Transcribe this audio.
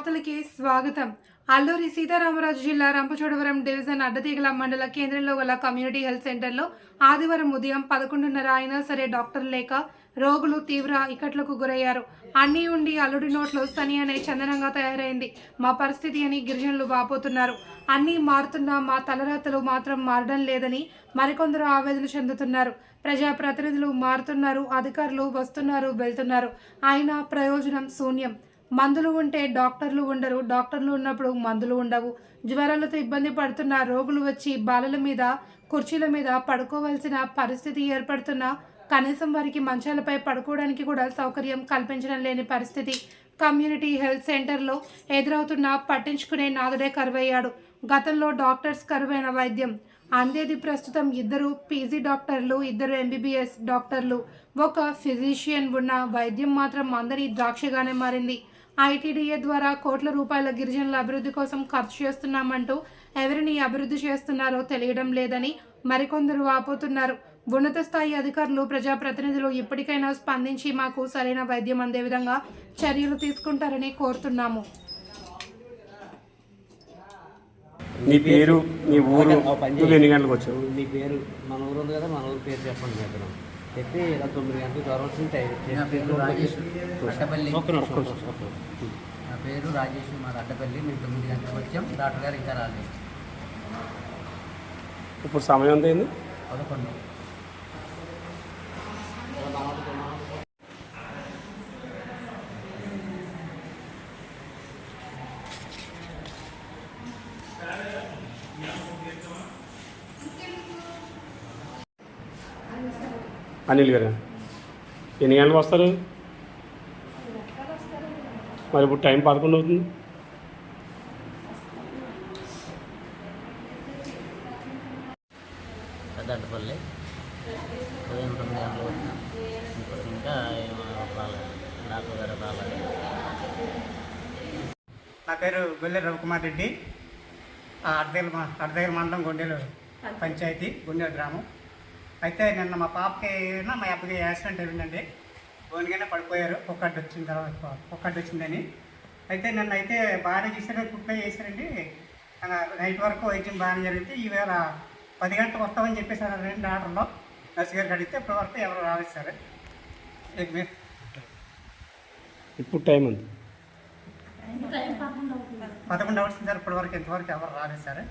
స్వాగతం. అల్లూరి సీతారామరాజు జిల్లా రంపచోడవరం డివిజన్ అడ్డతీగల మండల కేంద్రంలో గల కమ్యూనిటీ హెల్త్ సెంటర్లో ఆదివారం ఉదయం పదకొండున్నర అయినా సరే డాక్టర్ లేక రోగులు తీవ్ర ఇక్కట్లకు గురయ్యారు. అన్నీ ఉండి అల్లుడి నోట్లో సని అనే చందనంగా తయారైంది. మా పరిస్థితి అని గిరిజనులు వాపోతున్నారు. అన్నీ మారుతున్నా మా తలరాతలు మాత్రం మారడం లేదని మరికొందరు ఆవేదన చెందుతున్నారు. ప్రజాప్రతినిధులు మారుతున్నారు అధికారులు వస్తున్నారు వెళ్తున్నారు. అయినా ప్రయోజనం శూన్యం. మందులు ఉంటే డాక్టర్లు ఉండరు. డాక్టర్లు ఉన్నప్పుడు మందులు ఉండవు. జ్వరాలతో ఇబ్బంది పడుతున్న రోగులు వచ్చి బాలల మీద కుర్చీల మీద పడుకోవాల్సిన పరిస్థితి ఏర్పడుతున్న కనీసం వారికి మంచాలపై పడుకోవడానికి కూడా సౌకర్యం కల్పించడం లేని పరిస్థితి. కమ్యూనిటీ హెల్త్ సెంటర్లో ఎదురవుతున్న పట్టించుకునే నాదుడే కరువయ్యాడు. గతంలో డాక్టర్స్ కరువైన వైద్యం. అందేది ప్రస్తుతం ఇద్దరు పీజీ డాక్టర్లు ఇద్దరు ఎంబీబీఎస్ డాక్టర్లు. ఒక ఫిజిషియన్ ఉన్న వైద్యం మాత్రం అందరి ద్రాక్షగానే మారింది. ఐటీడీఏ ద్వారా కోట్ల రూపాయల గిరిజనుల అభివృద్ధి కోసం ఖర్చు చేస్తున్నామంటూ ఎవరిని అభివృద్ధి చేస్తున్నారో తెలియడం లేదని మరికొందరు వాపోతున్నారు. ఉన్నత స్థాయి అధికారులు ప్రజాప్రతినిధులు ఇప్పటికైనా స్పందించి మాకు సరైన వైద్యం అందే విధంగా చర్యలు తీసుకుంటారని కోరుతున్నాము. నీ పేరు నీ ఊరు ఎన్ని గంటలకు వచ్చావు. నీ పేరు మన ఊరు ఉంది కదా మన ఊరు పేరు చెప్పండి చెప్పి ఇలా తొమ్మిది గంటలకు జ్వరం వచ్చింది టైం నా పేరు రాజేష్ నిమిషం. నా పేరు రాజేష్ మాది అడ్డపల్లి మేము తొమ్మిది గంటలకు వచ్చాం డాక్టర్ గారు ఇంకా రాలేదు ఇప్పుడు సమయం ఎంత అయింది పదకొండు అనిల్ గారు. ఎన్ని గంటలకు వస్తారు? మరి ఇప్పుడు టైం పదకొండు అవుతుంది. పెద్ద అడ్డపల్లి ఉదయం తొమ్మిది ఇప్పుడు ఇంకా రాలేదు నా పేరు గొల్లె రవికుమార్ రెడ్డి. అడ్డేలు అడ్డేలు మండలం గుండెలు పంచాయతీ గుండెల గ్రామం. అయితే నిన్న మా పాపకి మా అబ్బకి యాక్సిడెంట్ అయిందండి. ఓనిగానే పడిపోయారు. ఒక్కటి వచ్చిన తర్వాత ఒక్కటి వచ్చిందని. అయితే నిన్న అయితే బాగానే చేశారు కుట్ల చేశారండి. నైట్ వరకు వైద్యం బాగానే జరిగితే ఈవేళ పది గంటలకు వస్తామని చెప్పేసారు రెండు ఆర్డర్లో నర్సు గారికి అడిగితే ఇప్పటి వరకు ఎవరు రాలేదు సార్. ఇప్పుడు టైం ఎంత పదకొండు అవర్స్ సార్ ఇప్పటి వరకు ఇంతవరకు ఎవరు రాలేదు సార్.